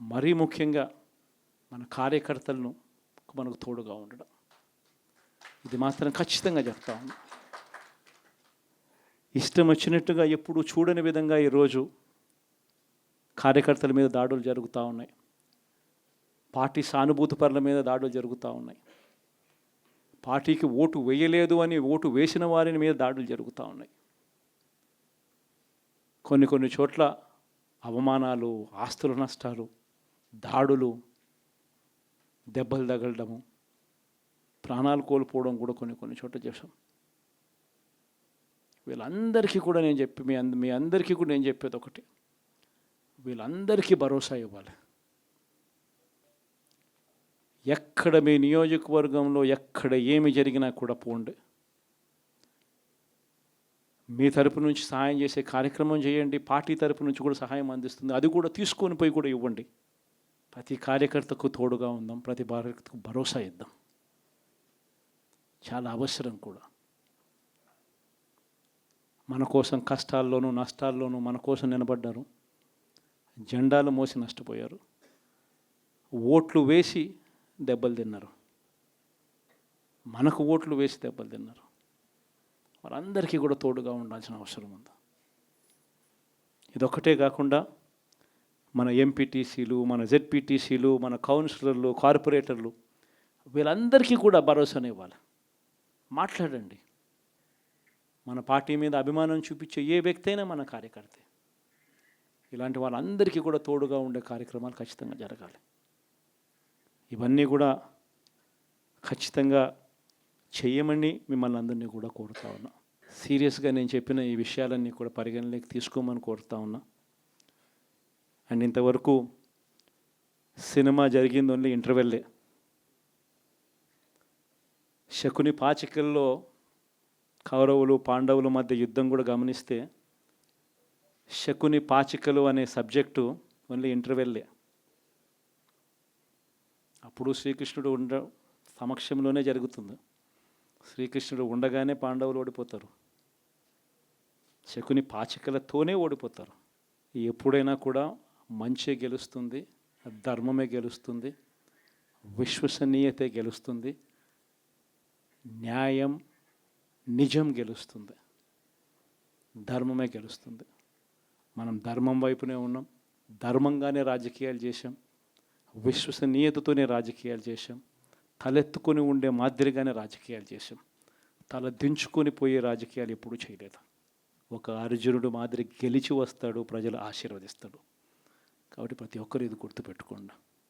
మరీ ముఖ్యంగా మన కార్యకర్తలను మనకు తోడుగా ఉండడం. ఇది మాత్రం ఖచ్చితంగా చెప్తా ఉంది. ఇష్టం వచ్చినట్టుగా ఎప్పుడు చూడని విధంగా ఈరోజు కార్యకర్తల మీద దాడులు జరుగుతూ ఉన్నాయి. పార్టీ సానుభూతి పరుల మీద దాడులు జరుగుతూ ఉన్నాయి. పార్టీకి ఓటు వేయలేదు అని ఓటు వేసిన వారిని మీద దాడులు జరుగుతూ ఉన్నాయి. కొన్ని కొన్ని చోట్ల అవమానాలు ఆస్తుల నష్టాలు దాడులు దెబ్బలు తగలడము ప్రాణాలు కోల్పోవడం కూడా కొన్ని కొన్ని చోట్ల చేసాం వీళ్ళందరికీ కూడా నేను చెప్పి మీ అంద మీ అందరికీ కూడా నేను చెప్పేది ఒకటి. వీళ్ళందరికీ భరోసా ఇవ్వాలి. ఎక్కడ మీ నియోజకవర్గంలో ఎక్కడ ఏమి జరిగినా కూడా పోండి. మీ తరపు నుంచి సహాయం చేసే కార్యక్రమం చేయండి. పార్టీ తరపు నుంచి కూడా సహాయం అందిస్తుంది. అది కూడా తీసుకొని పోయి కూడా ఇవ్వండి. ప్రతి కార్యకర్తకు తోడుగా ఉందాం ప్రతి కార్యకర్తకు భరోసా ఇద్దాం. చాలా అవసరం కూడా. మన కోసం కష్టాల్లోనూ నష్టాల్లోనూ మన కోసం నిలబడ్డారు. జెండాలు మోసి నష్టపోయారు. ఓట్లు వేసి దెబ్బలు తిన్నారు. మనకు ఓట్లు వేసి దెబ్బలు తిన్నారు. వాళ్ళందరికీ కూడా తోడుగా ఉండాల్సిన అవసరం ఉంది. ఇదొక్కటే కాకుండా మన ఎంపీటీసీలు మన జెడ్పీటీసీలు మన కౌన్సిలర్లు కార్పొరేటర్లు వీళ్ళందరికీ కూడా భరోసాను ఇవ్వాలి మాట్లాడండి. మన పార్టీ మీద అభిమానం చూపించే ఏ వ్యక్తి అయినా మన కార్యకర్తే. ఇలాంటి వాళ్ళందరికీ కూడా తోడుగా ఉండే కార్యక్రమాలు ఖచ్చితంగా జరగాలి. ఇవన్నీ కూడా ఖచ్చితంగా చేయమని మిమ్మల్ని అందరినీ కూడా కోరుతా ఉన్నా. సీరియస్గా నేను చెప్పిన ఈ విషయాలన్నీ కూడా పరిగణలోకి తీసుకోమని కోరుతా ఉన్నా. అండ్ ఇంతవరకు సినిమా జరిగింది ఓన్లీ ఇంటర్వెల్లే. శకుని పాచికల్లో కౌరవులు పాండవుల మధ్య యుద్ధం కూడా గమనిస్తే శకుని పాచికలు అనే సబ్జెక్టు ఓన్లీ ఇంటర్వెల్లే. అప్పుడు శ్రీకృష్ణుడు ఉండ సమక్షంలోనే జరుగుతుంది. శ్రీకృష్ణుడు ఉండగానే పాండవులు ఓడిపోతారు. శకుని పాచికలతోనే ఓడిపోతారు. ఎప్పుడైనా కూడా మంచే గెలుస్తుంది ధర్మమే గెలుస్తుంది విశ్వసనీయతే గెలుస్తుంది న్యాయం నిజం గెలుస్తుంది ధర్మమే గెలుస్తుంది. మనం ధర్మం వైపునే ఉన్నాం ధర్మంగానే రాజకీయాలు చేశాం విశ్వసనీయతతోనే రాజకీయాలు చేశాం తలెత్తుకొని ఉండే మాదిరిగానే రాజకీయాలు చేశాం తల దించుకొని పోయే రాజకీయాలు ఎప్పుడూ చేయలేదు. ఒక అర్జునుడు మాదిరి గెలిచి వస్తాడు ప్రజలు ఆశీర్వదిస్తాడు కాబట్టి ప్రతి ఒక్కరు ఇది గుర్తుపెట్టుకోండి.